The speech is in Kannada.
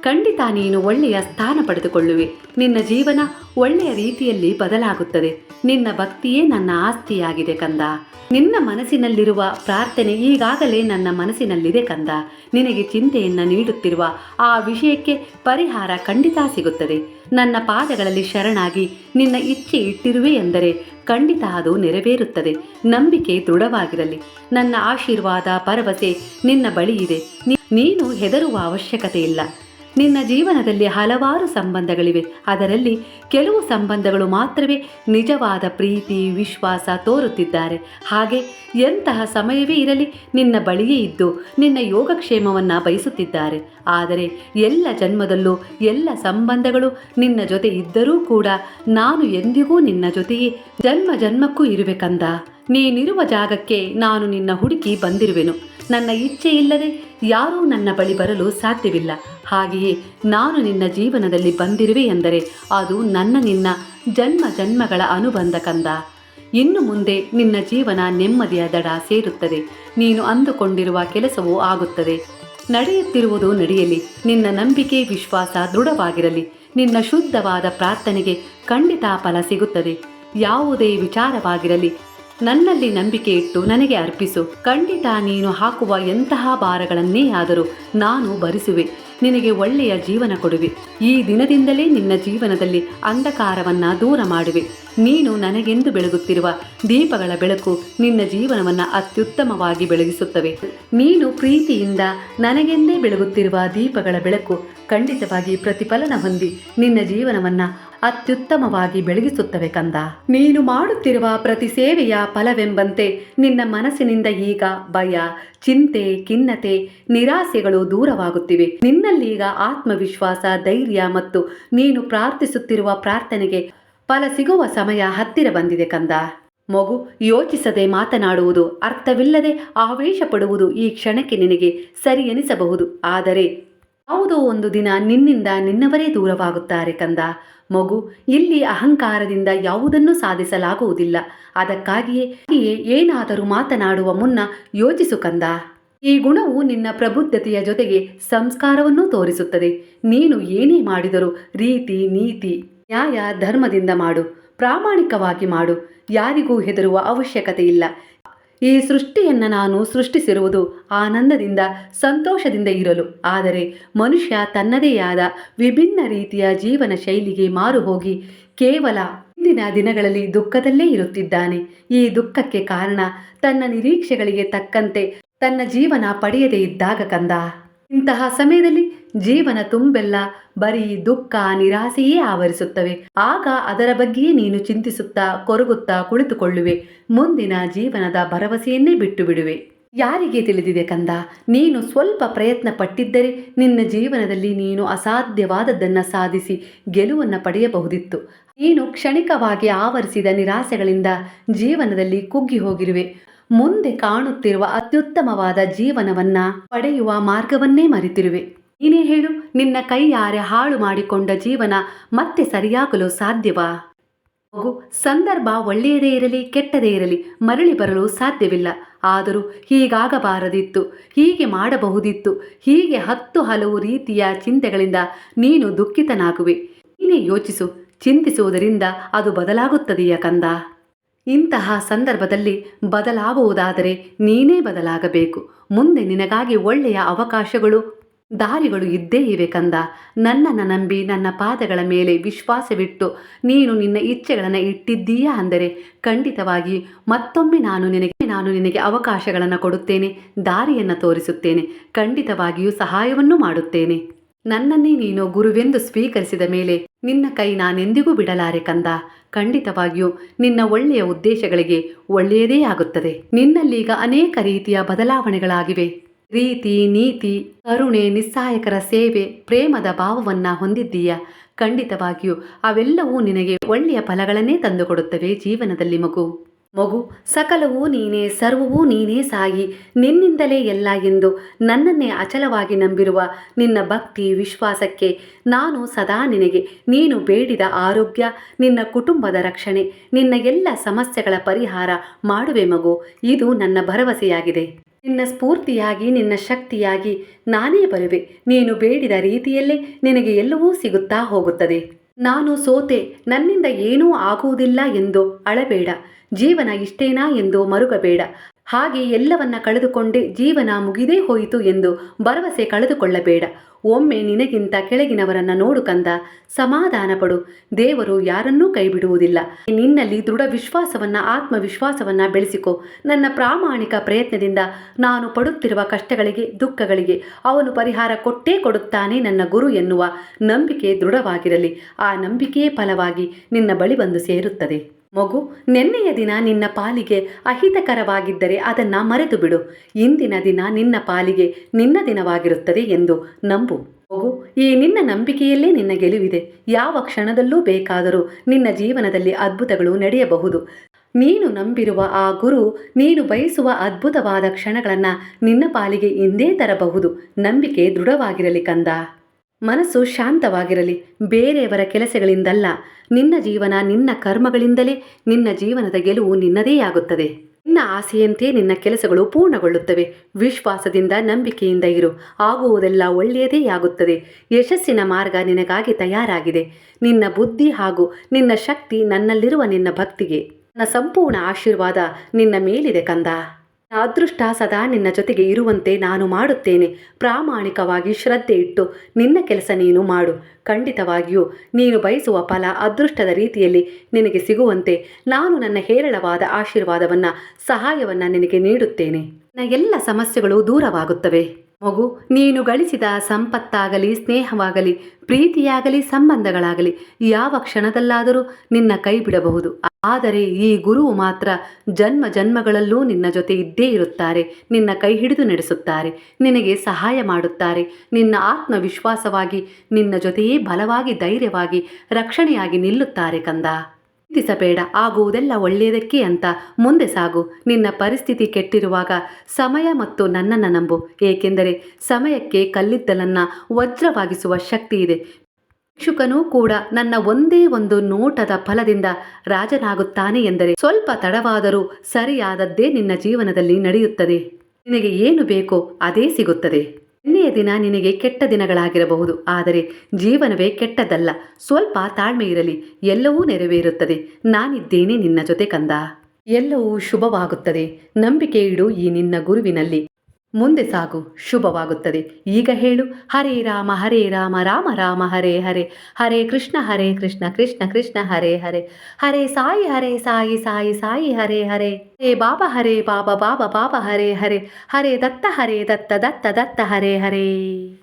ಖಂಡಿತ ನೀನು ಒಳ್ಳೆಯ ಸ್ಥಾನ ಪಡೆದುಕೊಳ್ಳುವೆ. ನಿನ್ನ ಜೀವನ ಒಳ್ಳೆಯ ರೀತಿಯಲ್ಲಿ ಬದಲಾಗುತ್ತದೆ. ನಿನ್ನ ಭಕ್ತಿಯೇ ನನ್ನ ಆಸ್ತಿಯಾಗಿದೆ ಕಂದ. ನಿನ್ನ ಮನಸ್ಸಿನಲ್ಲಿರುವ ಪ್ರಾರ್ಥನೆ ಈಗಾಗಲೇ ನನ್ನ ಮನಸ್ಸಿನಲ್ಲಿದೆ ಕಂದ. ನಿನಗೆ ಚಿಂತೆಯನ್ನು ನೀಡುತ್ತಿರುವ ಆ ವಿಷಯಕ್ಕೆ ಪರಿಹಾರ ಖಂಡಿತ ಸಿಗುತ್ತದೆ. ನನ್ನ ಪಾದಗಳಲ್ಲಿ ಶರಣಾಗಿ ನಿನ್ನ ಇಚ್ಛೆ ಇಟ್ಟಿರುವೆ ಎಂದರೆ ಖಂಡಿತ ಅದು ನೆರವೇರುತ್ತದೆ. ನಂಬಿಕೆ ದೃಢವಾಗಿರಲಿ. ನನ್ನ ಆಶೀರ್ವಾದ, ಭರವಸೆ ನಿನ್ನ ಬಳಿ ಇದೆ ನೀನು ಹೆದರುವ ಅವಶ್ಯಕತೆ ಇಲ್ಲ ನಿನ್ನ ಜೀವನದಲ್ಲಿ ಹಲವಾರು ಸಂಬಂಧಗಳಿವೆ. ಅದರಲ್ಲಿ ಕೆಲವು ಸಂಬಂಧಗಳು ಮಾತ್ರವೇ ನಿಜವಾದ ಪ್ರೀತಿ, ವಿಶ್ವಾಸ ತೋರುತ್ತಿದ್ದಾರೆ. ಹಾಗೆ ಎಂತಹ ಸಮಯವೇ ಇರಲಿ ನಿನ್ನ ಬಳಿಯೇ ಇದ್ದು ನಿನ್ನ ಯೋಗಕ್ಷೇಮವನ್ನು ಬಯಸುತ್ತಿದ್ದಾರೆ. ಆದರೆ ಎಲ್ಲ ಜನ್ಮದಲ್ಲೂ ಎಲ್ಲ ಸಂಬಂಧಗಳು ನಿನ್ನ ಜೊತೆ ಇದ್ದರೂ ಕೂಡ ನಾನು ಎಂದಿಗೂ ನಿನ್ನ ಜೊತೆಯೇ ಜನ್ಮ ಜನ್ಮಕ್ಕೂ ಇರುವೆ ಕಂದ. ನೀನಿರುವ ಜಾಗಕ್ಕೆ ನಾನು ನಿನ್ನ ಹುಡುಕಿ ಬಂದಿರುವೆನು. ನನ್ನ ಇಚ್ಛೆ ಇಲ್ಲದೆ ಯಾರೂ ನನ್ನ ಬಳಿ ಬರಲು ಸಾಧ್ಯವಿಲ್ಲ. ಹಾಗೆಯೇ ನಾನು ನಿನ್ನ ಜೀವನದಲ್ಲಿ ಬಂದಿರುವೆ ಎಂದರೆ ಅದು ನನ್ನ ನಿನ್ನ ಜನ್ಮ ಜನ್ಮಗಳ ಅನುಬಂಧ ಕಂದ. ಇನ್ನು ಮುಂದೆ ನಿನ್ನ ಜೀವನ ನೆಮ್ಮದಿಯ ದಡ ಸೇರುತ್ತದೆ. ನೀನು ಅಂದುಕೊಂಡಿರುವ ಕೆಲಸವೂ ಆಗುತ್ತದೆ. ನಡೆಯುತ್ತಿರುವುದು ನಡೆಯಲಿ. ನಿನ್ನ ನಂಬಿಕೆ ವಿಶ್ವಾಸ ದೃಢವಾಗಿರಲಿ. ನಿನ್ನ ಶುದ್ಧವಾದ ಪ್ರಾರ್ಥನೆಗೆ ಖಂಡಿತ ಫಲ ಸಿಗುತ್ತದೆ. ಯಾವುದೇ ವಿಚಾರವಾಗಿರಲಿ. ನನ್ನಲ್ಲಿ ನಂಬಿಕೆ ಇಟ್ಟು ನನಗೆ ಅರ್ಪಿಸು. ಖಂಡಿತ ನೀನು ಹಾಕುವ ಎಂತಹ ಭಾರಗಳನ್ನೇ ಆದರೂ ನಾನು ಭರಿಸುವೆ. ನಿನಗೆ ಒಳ್ಳೆಯ ಜೀವನ ಕೊಡುವೆ. ಈ ದಿನದಿಂದಲೇ ನಿನ್ನ ಜೀವನದಲ್ಲಿ ಅಂಧಕಾರವನ್ನ ದೂರ ಮಾಡುವೆ. ನೀನು ನನಗೆಂದು ಬೆಳಗುತ್ತಿರುವ ದೀಪಗಳ ಬೆಳಕು ನಿನ್ನ ಜೀವನವನ್ನು ಅತ್ಯುತ್ತಮವಾಗಿ ಬೆಳಗಿಸುತ್ತವೆ. ನೀನು ಪ್ರೀತಿಯಿಂದ ನನಗೆಂದೇ ಬೆಳಗುತ್ತಿರುವ ದೀಪಗಳ ಬೆಳಕು ಖಂಡಿತವಾಗಿ ಪ್ರತಿಫಲನ ಹೊಂದಿ. ನಿನ್ನ ಜೀವನವನ್ನ ಅತ್ಯುತ್ತಮವಾಗಿ ಬೆಳಗಿಸುತ್ತವೆ ಕಂದ. ನೀನು ಮಾಡುತ್ತಿರುವ ಪ್ರತಿ ಸೇವೆಯ ಫಲವೆಂಬಂತೆ ನಿನ್ನ ಮನಸ್ಸಿನಿಂದ ಈಗ ಭಯ, ಚಿಂತೆ, ಖಿನ್ನತೆ, ನಿರಾಸೆಗಳು ದೂರವಾಗುತ್ತಿವೆ. ನಿನ್ನಲ್ಲೀಗ ಆತ್ಮವಿಶ್ವಾಸ, ಧೈರ್ಯ ಮತ್ತು ನೀನು ಪ್ರಾರ್ಥಿಸುತ್ತಿರುವ ಪ್ರಾರ್ಥನೆಗೆ ಫಲ ಸಿಗುವ ಸಮಯ ಹತ್ತಿರ ಬಂದಿದೆ ಕಂದ. ಮಗು, ಯೋಚಿಸದೆ ಮಾತನಾಡುವುದು ಅರ್ಥವಿಲ್ಲದೆ ಆವೇಶ ಪಡುವುದು ಈ ಕ್ಷಣಕ್ಕೆ ನಿನಗೆ ಸರಿ ಎನಿಸಬಹುದು. ಆದರೆ ಯಾವುದೋ ಒಂದು ದಿನ ನಿನ್ನಿಂದ ನಿನ್ನವರೇ ದೂರವಾಗುತ್ತಾರೆ ಕಂದ. ಮಗು ಇಲ್ಲಿ ಅಹಂಕಾರದಿಂದ ಯಾವುದನ್ನು ಸಾಧಿಸಲಾಗುವುದಿಲ್ಲ. ಅದಕ್ಕಾಗಿಯೇ ಏನಾದರೂ ಮಾತನಾಡುವ ಮುನ್ನ ಯೋಚಿಸು ಕಂದ. ಈ ಗುಣವು ನಿನ್ನ ಪ್ರಬುದ್ಧತೆಯ ಜೊತೆಗೆ ಸಂಸ್ಕಾರವನ್ನೂ ತೋರಿಸುತ್ತದೆ. ನೀನು ಏನೇ ಮಾಡಿದರೂ ರೀತಿ, ನೀತಿ, ನ್ಯಾಯ, ಧರ್ಮದಿಂದ ಮಾಡು. ಪ್ರಾಮಾಣಿಕವಾಗಿ ಮಾಡು. ಯಾರಿಗೂ ಹೆದರುವ ಅವಶ್ಯಕತೆ ಇಲ್ಲ ಈ ಸೃಷ್ಟಿಯನ್ನು ನಾನು ಸೃಷ್ಟಿಸಿರುವುದು ಆನಂದದಿಂದ ಸಂತೋಷದಿಂದ ಇರಲು. ಆದರೆ ಮನುಷ್ಯ ತನ್ನದೇ ಆದ ವಿಭಿನ್ನ ರೀತಿಯ ಜೀವನ ಶೈಲಿಗೆ ಮಾರು ಹೋಗಿ ಕೇವಲ ಇಂದಿನ ದಿನಗಳಲ್ಲಿ ದುಃಖದಲ್ಲೇ ಇರುತ್ತಿದ್ದಾನೆ. ಈ ದುಃಖಕ್ಕೆ ಕಾರಣ ತನ್ನ ನಿರೀಕ್ಷೆಗಳಿಗೆ ತಕ್ಕಂತೆ ತನ್ನ ಜೀವನ ಪಡೆಯದೇ ಇದ್ದಾಗ ಕಂದ. ಇಂತಹ ಸಮಯದಲ್ಲಿ ಜೀವನ ತುಂಬೆಲ್ಲ ಬರೀ ದುಃಖ, ನಿರಾಸೆಯೇ ಆವರಿಸುತ್ತವೆ. ಆಗ ಅದರ ಬಗ್ಗೆಯೇ ನೀನು ಚಿಂತಿಸುತ್ತಾ, ಕೊರಗುತ್ತಾ ಕುಳಿತುಕೊಳ್ಳುವೆ. ಮುಂದಿನ ಜೀವನದ ಭರವಸೆಯನ್ನೇ ಬಿಟ್ಟು ಬಿಡುವೆ ಯಾರಿಗೆ ತಿಳಿದಿದೆ ಕಂದ? ನೀನು ಸ್ವಲ್ಪ ಪ್ರಯತ್ನ ಪಟ್ಟಿದ್ದರೆ ನಿನ್ನ ಜೀವನದಲ್ಲಿ ನೀನು ಅಸಾಧ್ಯವಾದದ್ದನ್ನು ಸಾಧಿಸಿ ಗೆಲುವನ್ನು ಪಡೆಯಬಹುದಿತ್ತು. ನೀನು ಕ್ಷಣಿಕವಾಗಿ ಆವರಿಸಿದ ನಿರಾಸೆಗಳಿಂದ ಜೀವನದಲ್ಲಿ ಕುಗ್ಗಿ ಹೋಗಿರುವೆ. ಮುಂದೆ ಕಾಣುತ್ತಿರುವ ಅತ್ಯುತ್ತಮವಾದ ಜೀವನವನ್ನ ಪಡೆಯುವ ಮಾರ್ಗವನ್ನೇ ಮರೆತಿರುವೆ. ನೀನೇ ಹೇಳು, ನಿನ್ನ ಕೈಯಾರೆ ಹಾಳು ಮಾಡಿಕೊಂಡ ಜೀವನ ಮತ್ತೆ ಸರಿಯಾಗಲು ಸಾಧ್ಯವಾ? ಮಗು ಸಂದರ್ಭ ಒಳ್ಳೆಯದೇ ಇರಲಿ, ಕೆಟ್ಟದೇ ಇರಲಿ, ಮರಳಿ ಬರಲು ಸಾಧ್ಯವಿಲ್ಲ. ಆದರೂ ಹೀಗಾಗಬಾರದಿತ್ತು, ಹೀಗೆ ಮಾಡಬಹುದಿತ್ತು, ಹೀಗೆ ಹತ್ತು ಹಲವು ರೀತಿಯ ಚಿಂತೆಗಳಿಂದ ನೀನು ದುಃಖಿತನಾಗುವೆ. ನೀನೇ ಯೋಚಿಸು, ಚಿಂತಿಸುವುದರಿಂದ ಅದು ಬದಲಾಗುತ್ತದೆಯ ಕಂದ? ಇಂತಹ ಸಂದರ್ಭದಲ್ಲಿ ಬದಲಾಗುವುದಾದರೆ ನೀನೇ ಬದಲಾಗಬೇಕು. ಮುಂದೆ ನಿನಗಾಗಿ ಒಳ್ಳೆಯ ಅವಕಾಶಗಳು, ದಾರಿಗಳು ಇದ್ದೇ ಇವೆ ಕಂದ. ನನ್ನನ್ನು ನಂಬಿ ನನ್ನ ಪಾದಗಳ ಮೇಲೆ ವಿಶ್ವಾಸವಿಟ್ಟು ನೀನು ನಿನ್ನ ಇಚ್ಛೆಗಳನ್ನು ಇಟ್ಟಿದ್ದೀಯಾ ಅಂದರೆ ಖಂಡಿತವಾಗಿ ಮತ್ತೊಮ್ಮೆ ನಾನು ನಿನಗೆ ನಾನು ನಿನಗೆ ಅವಕಾಶಗಳನ್ನು ಕೊಡುತ್ತೇನೆ, ದಾರಿಯನ್ನು ತೋರಿಸುತ್ತೇನೆ, ಖಂಡಿತವಾಗಿಯೂ ಸಹಾಯವನ್ನು ಮಾಡುತ್ತೇನೆ. ನನ್ನನ್ನೇ ನೀನು ಗುರುವೆಂದು ಸ್ವೀಕರಿಸಿದ ಮೇಲೆ ನಿನ್ನ ಕೈ ನಾನೆಂದಿಗೂ ಬಿಡಲಾರೆ ಕಂದ. ಖಂಡಿತವಾಗಿಯೂ ನಿನ್ನ ಒಳ್ಳೆಯ ಉದ್ದೇಶಗಳಿಗೆ ಒಳ್ಳೆಯದೇ ಆಗುತ್ತದೆ. ನಿನ್ನಲ್ಲೀಗ ಅನೇಕ ರೀತಿಯ ಬದಲಾವಣೆಗಳಾಗಿವೆ. ರೀತಿ, ನೀತಿ, ಕರುಣೆ ನಿಸ್ಸಹಾಯಕರ ಸೇವೆ, ಪ್ರೇಮದ ಭಾವವನ್ನ ಹೊಂದಿದ್ದೀಯ? ಖಂಡಿತವಾಗಿಯೂ ಅವೆಲ್ಲವೂ ನಿನಗೆ ಒಳ್ಳೆಯ ಫಲಗಳನ್ನೇ ತಂದುಕೊಡುತ್ತವೆ ಜೀವನದಲ್ಲಿ ಮಗು. ಮಗು, ಸಕಲವೂ ನೀನೇ, ಸರ್ವವೂ ನೀನೇ ಸಾಗಿ ನಿನ್ನಿಂದಲೇ ಎಲ್ಲ ಎಂದು ನನ್ನನ್ನೇ ಅಚಲವಾಗಿ ನಂಬಿರುವ ನಿನ್ನ ಭಕ್ತಿ ವಿಶ್ವಾಸಕ್ಕೆ ನಾನು ಸದಾ ನಿನಗೆ. ನೀನು ಬೇಡಿದ ಆರೋಗ್ಯ, ನಿನ್ನ ಕುಟುಂಬದ ರಕ್ಷಣೆ, ನಿನ್ನ ಎಲ್ಲ ಸಮಸ್ಯೆಗಳ ಪರಿಹಾರ ಮಾಡುವೆ ಮಗು. ಇದು ನನ್ನ ಭರವಸೆಯಾಗಿದೆ. ನಿನ್ನ ಸ್ಫೂರ್ತಿಯಾಗಿ, ನಿನ್ನ ಶಕ್ತಿಯಾಗಿ ನಾನೇ ಬರುವೆ. ನೀನು ಬೇಡಿದ ರೀತಿಯಲ್ಲೇ ನಿನಗೆ ಎಲ್ಲವೂ ಸಿಗುತ್ತಾ ಹೋಗುತ್ತದೆ. ನಾನು ಸೋತೆ, ನನ್ನಿಂದ ಏನೂ ಆಗುವುದಿಲ್ಲ ಎಂದು ಅಳಬೇಡ. ಜೀವನ ಇಷ್ಟೇನಾ ಎಂದು ಮರುಗಬೇಡ. ಹಾಗೆ ಎಲ್ಲವನ್ನ ಕಳೆದುಕೊಂಡೇ ಜೀವನ ಮುಗಿದೇ ಹೋಯಿತು ಎಂದು ಭರವಸೆ ಕಳೆದುಕೊಳ್ಳಬೇಡ. ಒಮ್ಮೆ ನಿನಗಿಂತ ಕೆಳಗಿನವರನ್ನ ನೋಡು ಕಂದ. ಸಮಾಧಾನ ಪಡು. ದೇವರು ಯಾರನ್ನೂ ಕೈಬಿಡುವುದಿಲ್ಲ. ನಿನ್ನಲ್ಲಿ ದೃಢ ವಿಶ್ವಾಸವನ್ನ, ಆತ್ಮವಿಶ್ವಾಸವನ್ನ ಬೆಳೆಸಿಕೊ. ನನ್ನ ಪ್ರಾಮಾಣಿಕ ಪ್ರಯತ್ನದಿಂದ ನಾನು ಪಡುತ್ತಿರುವ ಕಷ್ಟಗಳಿಗೆ, ದುಃಖಗಳಿಗೆ ಅವನು ಪರಿಹಾರ ಕೊಟ್ಟೇ ಕೊಡುತ್ತಾನೆ ನನ್ನ ಗುರು ಎನ್ನುವ ನಂಬಿಕೆ ದೃಢವಾಗಿರಲಿ. ಆ ನಂಬಿಕೆಯೇ ಫಲವಾಗಿ ನಿನ್ನ ಬಳಿ ಬಂದು ಸೇರುತ್ತದೆ. ಮಗು, ನೆನ್ನೆಯ ದಿನ ನಿನ್ನ ಪಾಲಿಗೆ ಅಹಿತಕರವಾಗಿದ್ದರೆ ಅದನ್ನು ಮರೆತು ಬಿಡು ಇಂದಿನ ದಿನ ನಿನ್ನ ಪಾಲಿಗೆ ನಿನ್ನ ದಿನವಾಗಿರುತ್ತದೆ ಎಂದು ನಂಬು. ಮಗು, ಈ ನಿನ್ನ ನಂಬಿಕೆಯಲ್ಲೇ ನಿನ್ನ ಗೆಲುವಿದೆ. ಯಾವ ಕ್ಷಣದಲ್ಲೂ ಬೇಕಾದರೂ ನಿನ್ನ ಜೀವನದಲ್ಲಿ ಅದ್ಭುತಗಳು ನಡೆಯಬಹುದು. ನೀನು ನಂಬಿರುವ ಆ ಗುರು, ನೀನು ಬಯಸುವ ಅದ್ಭುತವಾದ ಕ್ಷಣಗಳನ್ನು ನಿನ್ನ ಪಾಲಿಗೆ ಇಂದೇ ತರಬಹುದು. ನಂಬಿಕೆ ದೃಢವಾಗಿರಲಿ ಕಂದ. ಮನಸ್ಸು ಶಾಂತವಾಗಿರಲಿ. ಬೇರೆಯವರ ಕೆಲಸಗಳಿಂದಲ್ಲ. ನಿನ್ನ ಜೀವನ ನಿನ್ನ ಕರ್ಮಗಳಿಂದಲೇ, ನಿನ್ನ ಜೀವನದ ಗೆಲುವು ನಿನ್ನದೇ ಆಗುತ್ತದೆ. ನಿನ್ನ ಆಸೆಯಂತೆ ನಿನ್ನ ಕೆಲಸಗಳು ಪೂರ್ಣಗೊಳ್ಳುತ್ತವೆ. ವಿಶ್ವಾಸದಿಂದ ನಂಬಿಕೆಯಿಂದ ಇರು. ಆಗುವುದೆಲ್ಲ ಒಳ್ಳೆಯದೇ ಆಗುತ್ತದೆ. ಯಶಸ್ಸಿನ ಮಾರ್ಗ ನಿನಗಾಗಿ ತಯಾರಾಗಿದೆ. ನಿನ್ನ ಬುದ್ಧಿ ಹಾಗೂ ನಿನ್ನ ಶಕ್ತಿ ನನ್ನಲ್ಲಿರುವ ನಿನ್ನ ಭಕ್ತಿಗೆ. ನನ್ನ ಸಂಪೂರ್ಣ ಆಶೀರ್ವಾದ ನಿನ್ನ ಮೇಲಿದೆ ಕಂದ. ಅದೃಷ್ಟ ಸದಾ ನಿನ್ನ ಜೊತೆಗೆ ಇರುವಂತೆ ನಾನು ಮಾಡುತ್ತೇನೆ. ಪ್ರಾಮಾಣಿಕವಾಗಿ ಶ್ರದ್ಧೆ ಇಟ್ಟು ನಿನ್ನ ಕೆಲಸ ನೀನು ಮಾಡು. ಖಂಡಿತವಾಗಿಯೂ ನೀನು ಬಯಸುವ ಫಲ ಅದೃಷ್ಟದ ರೀತಿಯಲ್ಲಿ ನಿನಗೆ ಸಿಗುವಂತೆ ನಾನು ನನ್ನ ಹೇರಳವಾದ ಆಶೀರ್ವಾದವನ್ನು, ಸಹಾಯವನ್ನು ನಿನಗೆ ನೀಡುತ್ತೇನೆ. ನನ್ನ ಎಲ್ಲ ಸಮಸ್ಯೆಗಳು ದೂರವಾಗುತ್ತವೆ. ಮಗು, ನೀನು ಗಳಿಸಿದ ಸಂಪತ್ತಾಗಲಿ, ಸ್ನೇಹವಾಗಲಿ, ಪ್ರೀತಿಯಾಗಲಿ, ಸಂಬಂಧಗಳಾಗಲಿ, ಯಾವ ಕ್ಷಣದಲ್ಲಾದರೂ ನಿನ್ನ ಕೈ ಬಿಡಬಹುದು ಆದರೆ ಈ ಗುರುವು ಮಾತ್ರ ಜನ್ಮ ಜನ್ಮಗಳಲ್ಲೂ ನಿನ್ನ ಜೊತೆ ಇದ್ದೇ ಇರುತ್ತಾರೆ, ನಿನ್ನ ಕೈ ಹಿಡಿದು ನಡೆಸುತ್ತಾರೆ, ನಿನಗೆ ಸಹಾಯ ಮಾಡುತ್ತಾರೆ, ನಿನ್ನ ಆತ್ಮವಿಶ್ವಾಸವಾಗಿ ನಿನ್ನ ಜೊತೆಯೇ ಬಲವಾಗಿ, ಧೈರ್ಯವಾಗಿ, ರಕ್ಷಣೆಯಾಗಿ ನಿಲ್ಲುತ್ತಾರೆ ಕಂದ. ಚಿಂತಿಸಬೇಡ, ಆಗುವುದೆಲ್ಲ ಒಳ್ಳೆಯದಕ್ಕೆ ಅಂತ ಮುಂದೆ ಸಾಗು. ನಿನ್ನ ಪರಿಸ್ಥಿತಿ ಕೆಟ್ಟಿರುವಾಗ ಸಮಯ ಮತ್ತು ನನ್ನನ್ನು ನಂಬು. ಏಕೆಂದರೆ ಸಮಯಕ್ಕೆ ಕಲ್ಲಿದ್ದಲನ್ನು ವಜ್ರವಾಗಿಸುವ ಶಕ್ತಿ ಇದೆ. ಭಿಕ್ಷುಕನೂ ಕೂಡ ನನ್ನ ಒಂದೇ ಒಂದು ನೋಟದ ಫಲದಿಂದ ರಾಜನಾಗುತ್ತಾನೆ ಎಂದರೆ ಸ್ವಲ್ಪ ತಡವಾದರೂ ಸರಿಯಾದದ್ದೇ ನಿನ್ನ ಜೀವನದಲ್ಲಿ ನಡೆಯುತ್ತದೆ. ನಿನಗೆ ಏನು ಬೇಕೋ ಅದೇ ಸಿಗುತ್ತದೆ. ನಿನ್ನೆಯ ದಿನ ನಿನಗೆ ಕೆಟ್ಟ ದಿನಗಳಾಗಿರಬಹುದು. ಆದರೆ ಜೀವನವೇ ಕೆಟ್ಟದಲ್ಲ ಸ್ವಲ್ಪ ತಾಳ್ಮೆ ಇರಲಿ. ಎಲ್ಲವೂ ನೆರವೇರುತ್ತದೆ. ನಾನಿದ್ದೇನೆ ನಿನ್ನ ಜೊತೆ ಕಂದ. ಎಲ್ಲವೂ ಶುಭವಾಗುತ್ತದೆ. ನಂಬಿಕೆ ಇಡು ಈ ನಿನ್ನ ಗುರುವಿನಲ್ಲಿ. ಮುಂದೆ ಸಾಗು. ಶುಭವಾಗುತ್ತದೆ. ಈಗ ಹೇಳು. ಹರೇ ರಾಮ ಹರೇ ರಾಮ ರಾಮ ರಾಮ, ಹರೇ ಹರೇ. ಹರೇ ಕೃಷ್ಣ ಹರೇ ಕೃಷ್ಣ ಕೃಷ್ಣ ಕೃಷ್ಣ, ಹರೇ ಹರೇ. ಹರೇ ಸಾಯಿ ಹರೇ ಸಾಯಿ ಸಾಯಿ ಸಾಯಿ, ಹರೇ ಹರೇ. ಹೇ ಬಾಬಾ, ಹರೇ ಬಾಬಾ ಬಾಬಾ ಬಾಬಾ, ಹರೇ ಹರೇ. ಹರೇ ದತ್ತ ಹರೇ ದತ್ತ ದತ್ತ ದತ್ತ, ಹರೇ ಹರೇ.